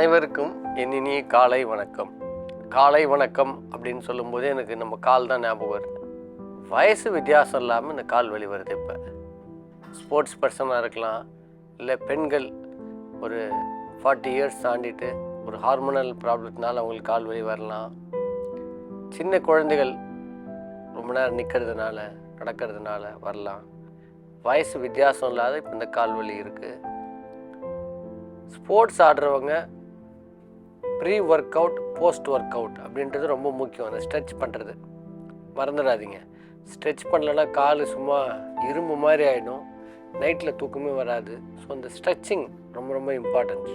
அனைவருக்கும் என் இனிய காலை வணக்கம். காலை வணக்கம் அப்படின்னு சொல்லும்போது எனக்கு நம்ம கால் தான் ஞாபகம் வருது. வயசு வித்தியாசம் இல்லாமல் இந்த கால் வலி வருது இப்போ. ஸ்போர்ட்ஸ் பர்சனாக இருக்கலாம் இல்லை பெண்கள் ஒரு ஃபார்ட்டி இயர்ஸ் தாண்டிட்டு ஒரு ஹார்மோனல் ப்ராப்ளத்தினால அவங்களுக்கு கால் வலி வரலாம். சின்ன குழந்தைகள் ரொம்ப நேரம் நிற்கிறதுனால நடக்கிறதுனால வரலாம். வயசு வித்தியாசம் இல்லாத இப்போ இந்த கால் வலி இருக்குது ஸ்போர்ட்ஸ் ஆடுறவங்க pre workout post workout அப்படின்றது ரொம்ப முக்கியம். அந்த ஸ்ட்ரெச் பண்ணுறது மறந்துடாதீங்க. ஸ்ட்ரெச் பண்ணலன்னா கால் சும்மா இரும்பு மாதிரி ஆகிடும் நைட்டில் தூக்கமே வராது. ஸோ அந்த ஸ்ட்ரெச்சிங் ரொம்ப ரொம்ப இம்பார்ட்டன்ஸ்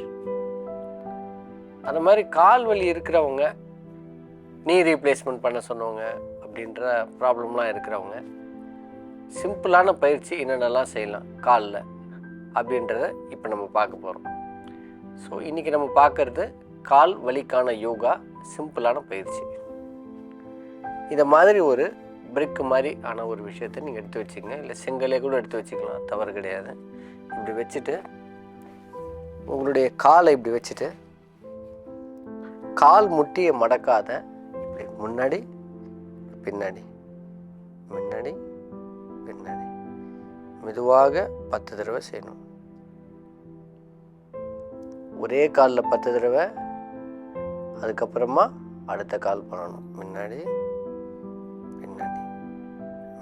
அந்த மாதிரி கால் வலி இருக்கிறவங்க நீ ரீப்ளேஸ்மெண்ட் பண்ண சொன்னவங்க அப்படின்ற ப்ராப்ளம்லாம் இருக்கிறவங்க சிம்பிளான பயிற்சி என்னென்னலாம் செய்யலாம் காலில் அப்படின்றத இப்போ நம்ம பார்க்க போகிறோம் ஸோ இன்றைக்கி நம்ம பார்க்குறது கால் வலிக்கான யோகா சிம்பிளான பயிற்சி. இதை மாதிரி ஒரு பிரிக்கு மாதிரி ஆன ஒரு விஷயத்தை நீங்கள் எடுத்து வச்சுக்கங்க இல்லை செங்கலே கூட எடுத்து வச்சுக்கலாம். தவறு கிடையாது. இப்படி வச்சுட்டு உங்களுடைய காலை இப்படி வச்சுட்டு கால் முட்டியை மடக்காத இப்படி முன்னாடி பின்னாடி முன்னாடி பின்னாடி. மெதுவாக பத்து தடவை செய்யணும். ஒரே காலில் பத்து தடவை அதுக்கப்புறமா அடுத்த கால் பண்ணணும். முன்னாடி பின்னாடி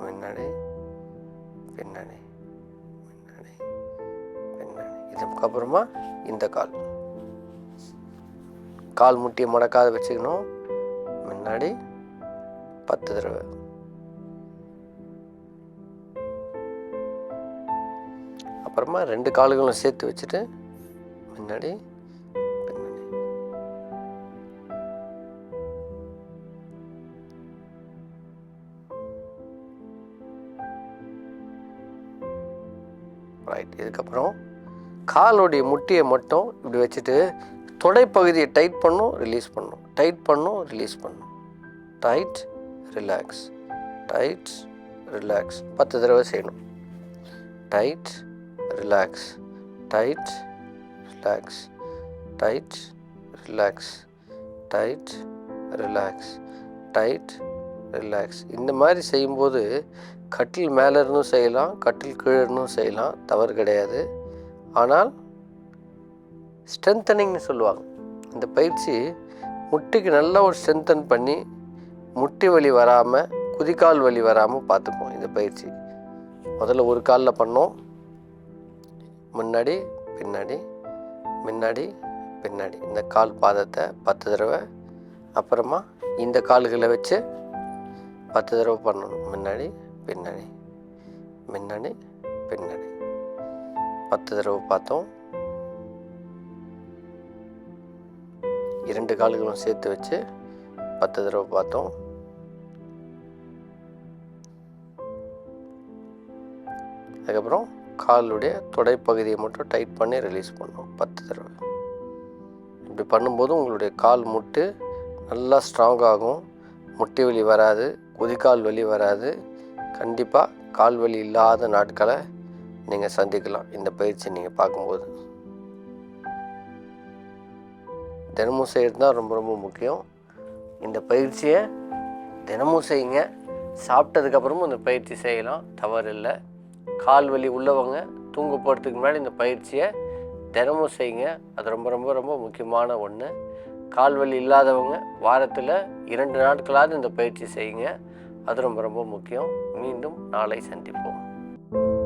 முன்னாடி பின்னாடி முன்னாடி பின்னாடி. இதுக்கப்புறமா இந்த கால் கால் முட்டியை முடக்காத வச்சுக்கணும். முன்னாடி பத்து தடவை. அப்புறமா ரெண்டு கால்களும் சேர்த்து வச்சுட்டு முன்னாடி ரைட் இதுக்கப்புறம் காலோடைய முட்டியை மட்டும் இப்படி வச்சுட்டு தொடைப்பகுதியை டைட் பண்ணும் ரிலீஸ் பண்ணும். டைட் பண்ணும் ரிலீஸ் பண்ணும். டைட் ரிலாக்ஸ் டைட் ரிலாக்ஸ் பத்து தடவை செய்யணும். Tight relax tight relax tight relax tight relax tight relax இந்த மாதிரி செய்யும்போது கட்டில் மேலே இருந்தும் செய்யலாம் கட்டில் கீழே இருந்தும் செய்யலாம் தவறு கிடையாது. ஆனால் ஸ்ட்ரென்தனிங்னு சொல்லுவாங்க. இந்த பயிற்சி முட்டிக்கு நல்லா ஒரு ஸ்ட்ரென்தன் பண்ணி முட்டி வலி வராமல் குதிக்கால் வலி வராமல் பார்த்துப்போம் இந்த பயிற்சி. முதல்ல ஒரு காலில் பண்ணோம். முன்னாடி பின்னாடி முன்னாடி பின்னாடி. இந்த கால் பாதத்தை பத்து தடவை அப்புறமா இந்த கால்களை வச்சு பத்து தடவை பண்ணணும். முன்னாடி பின்னாடி. முன்னாடி பின்னாடி. பத்து தடவை பார்த்தோம். இரண்டு கால்களும் சேர்த்து வச்சு பத்து தடவை பார்த்தோம். அதுக்கப்புறம் காலுடைய தொடைப்பகுதியை மட்டும் டைட் பண்ணி ரிலீஸ் பண்ணோம். பத்து தடவை. இப்படி பண்ணும்போது உங்களுடைய கால் முட்டு நல்லா ஸ்ட்ராங் ஆகும். முட்டி வலி வராது குதிக்கால் வலி வராது. கண்டிப்பாக கால் வலி இல்லாத நாட்களை நீங்கள் சந்திக்கலாம். இந்த பயிற்சி நீங்கள் பார்க்கும்போது. தினமும் செய்கிறது தான் ரொம்ப ரொம்ப முக்கியம். இந்த பயிற்சியை தினமும் செய்யுங்க. சாப்பிட்டதுக்கப்புறமும் இந்த பயிற்சி செய்யலாம். தவறு இல்லை. கால் வலி உள்ளவங்க தூங்க போகிறதுக்கு முன்னாடி இந்த பயிற்சியை தினமும் செய்யுங்க. அது ரொம்ப ரொம்ப ரொம்ப முக்கியமான ஒன்று கால் வலி இல்லாதவங்க வாரத்தில் இரண்டு நாட்களாவது இந்த பயிற்சி செய்யுங்க. அது ரொம்ப ரொம்ப முக்கியம். மீண்டும் நாளை சந்திப்போம்.